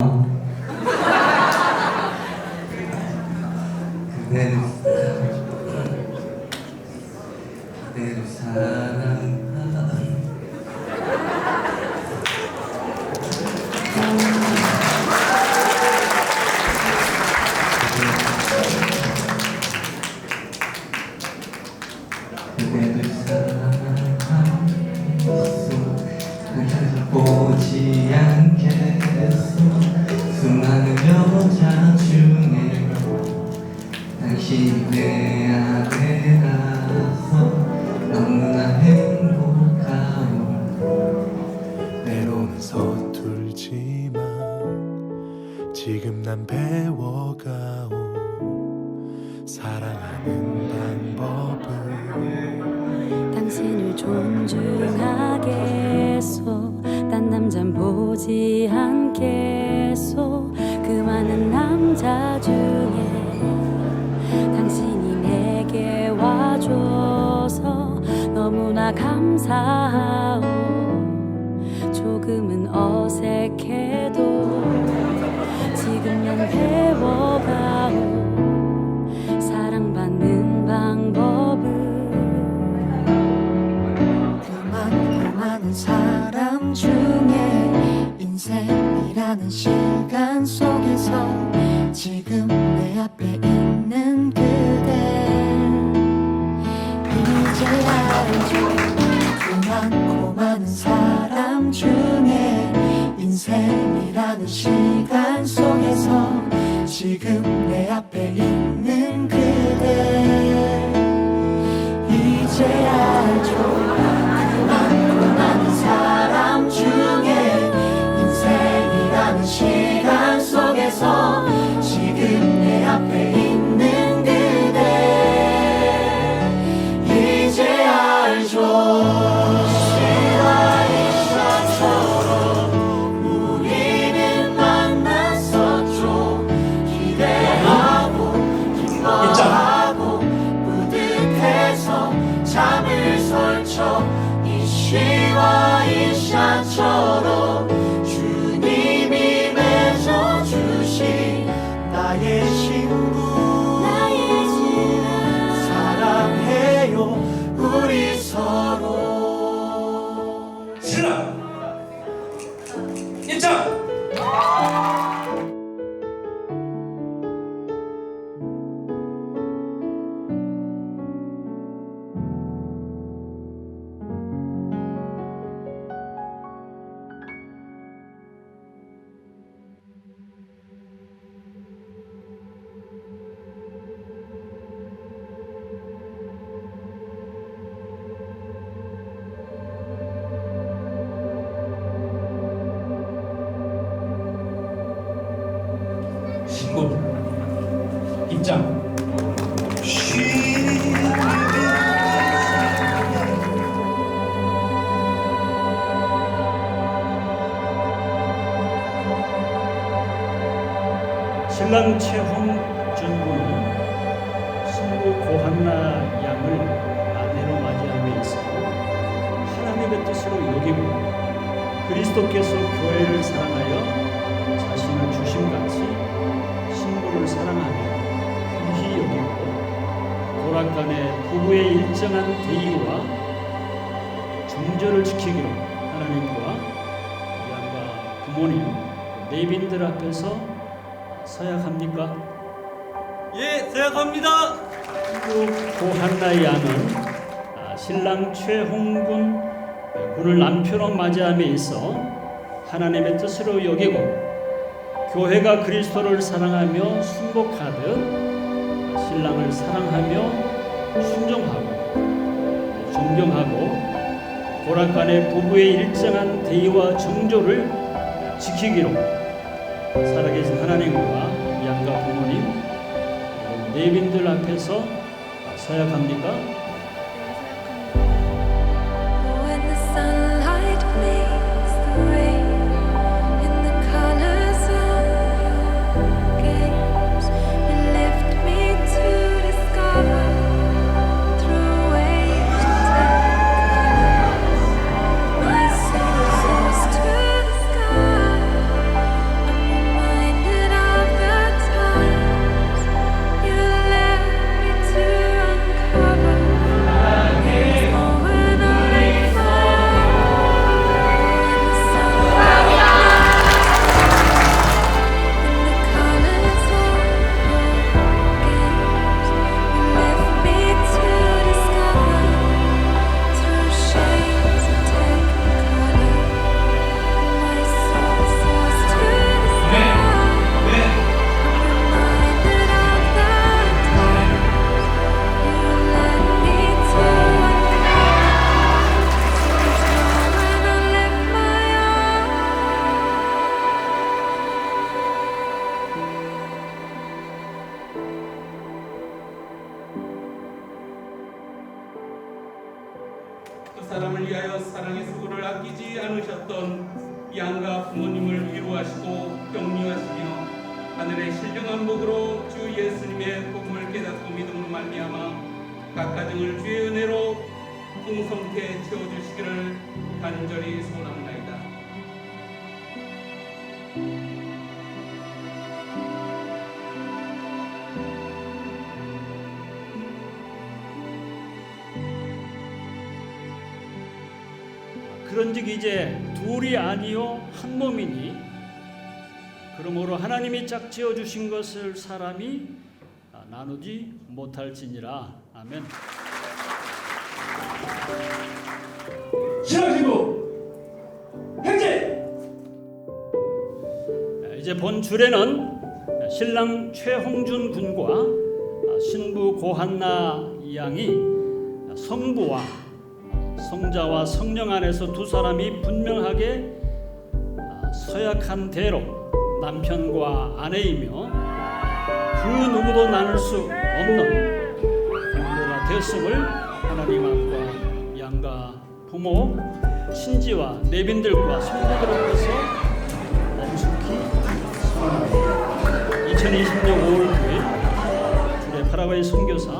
그대 Shiva. 너무나 감사하오. 조금은 어색해도 지금 난 배워가오. 사랑받는 방법을 그만 많은 사람 중에 인생이라는 시간 속에서 지금 내 앞에 사람 중에 인생이라는 시간 속에서 지금 내 앞에 있는 나의 신 신랑 최홍준 군은 신부 고한나 양을 아내로 맞이함에 있어 하나님의 뜻으로 여기고 그리스도께서 교회를 사랑하여 자신을 주심같이 신부를 사랑하며 귀히 여기고 고락간의 부부의 일정한 대의와 정절을 지키기로 하나님과 양가 부모님 내빈들 앞에서 서약합니까? 예 생각합니다 고한나 양은 아, 신랑 최홍군 군을 남편으로 맞이함에 있어 하나님의 뜻으로 여기고 교회가 그리스도를 사랑하며 순복하듯 신랑을 사랑하며 순종하고 존경하고 고락간의 부부의 일정한 대의와 정조를 지키기로 살아계신 하나님과 양가 부모님 내빈들 앞에서 서약합니까? 사랑의 수고를 아끼지 않으셨던 양가 부모님을 위로하시고 격려하시며 하늘의 신령한 복으로 주 예수님의 복음을 깨닫고 믿음으로 말미암아 각 가정을 주의 은혜로 풍성케 채워주시기를 간절히 소원합니다. 그런즉 이제 둘이 아니요 한 몸이니 그러므로 하나님이 짝지어 주신 것을 사람이 아, 나누지 못할지니라 아멘. 신앙신부 행제 아, 이제 본 주례는 신랑 최홍준 군과 아, 신부 고한나 양이 성부와 성자와 성령 안에서 두 사람이 분명하게 아, 서약한 대로 남편과 아내이며 그 누구도 나눌 수 없는 부부가 됐음을 하나님 앞과 양가 부모 신지와 내빈들과 성도들 앞에서 엄숙히 선언합니다. 2020년 5월 9일 주례 파라과이 선교사